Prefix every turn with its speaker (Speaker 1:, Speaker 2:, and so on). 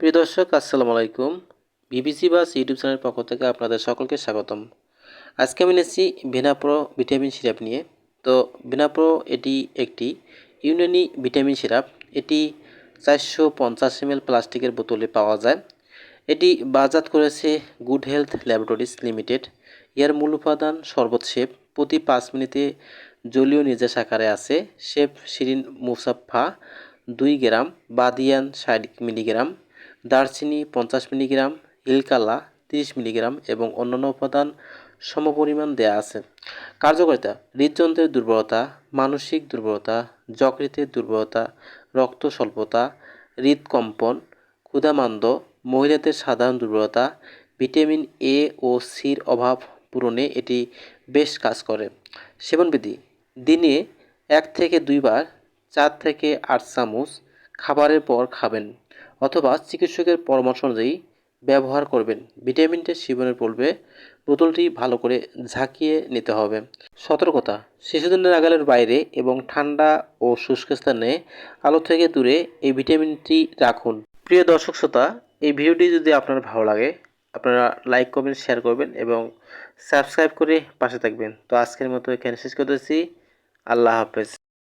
Speaker 1: প্রিয় দর্শক, আসসালামু আলাইকুম। বিবিসি বাস ইউটিউব চ্যানেলের পক্ষ থেকে আপনাদের সকলকে স্বাগতম। আজকে আমি এনেছি ভিনাপ্রো ভিটামিন সিরাপ নিয়ে। তো ভিনাপ্রো এটি একটি ইউনানি ভিটামিন সিরাপ। এটি চারশো পঞ্চাশ এম প্লাস্টিকের বোতলে পাওয়া যায়। এটি বাজাত করেছে গুড হেলথ ল্যাবরেটরিজ লিমিটেড। এর মূল উপাদান শরবত শেপ। প্রতি পাঁচ মিনিটে জলীয় নির্যাস আকারে আছে। শেপ শিরিন মুসাফা দুই গ্রাম, বাদিয়ান ষাট মিলিগ্রাম। দারচিনি পঞ্চাশ মিলিগ্রাম ইলকালা তিরিশ মিলিগ্রাম এবং অন্যান্য উপাদান সমপরিমাণ দেয়া আছে। কার্যকারিতা, হৃদযন্ত্রের দুর্বলতা, মানসিক দুর্বলতা, যকৃতের দুর্বলতা, রক্ত স্বল্পতা, হৃদকম্পন, ক্ষুধামান্দ, মহিলাদের সাধারণ দুর্বলতা, ভিটামিন এ ও সির অভাব পূরণে এটি বেশ কাজ করে। সেবনবিধি, দিনে এক থেকে দুইবার চার থেকে আট চামচ খাবারের পর খাবেন। অথবা চিকিৎসকের পরামর্শ অনুযায়ী ব্যবহার করবেন। ভিটামিনটা সেবনের পূর্বে বোতলটি ভালো করে ঝাঁকিয়ে নিতে হবে। সতর্কতা, শিশুদের নাগালের বাইরে এবং ঠান্ডা ও শুষ্ক স্থানে আলো থেকে দূরে এই ভিটামিনটি রাখুন। প্রিয় দর্শক শ্রোতা, এই ভিডিওটি যদি আপনার ভালো লাগে, আপনারা লাইক করবেন শেয়ার করবেন এবং সাবস্ক্রাইব করে পাশে থাকবেন। তো আজকের মতো এখানে শেষ করতেছি। আল্লাহ হাফেজ।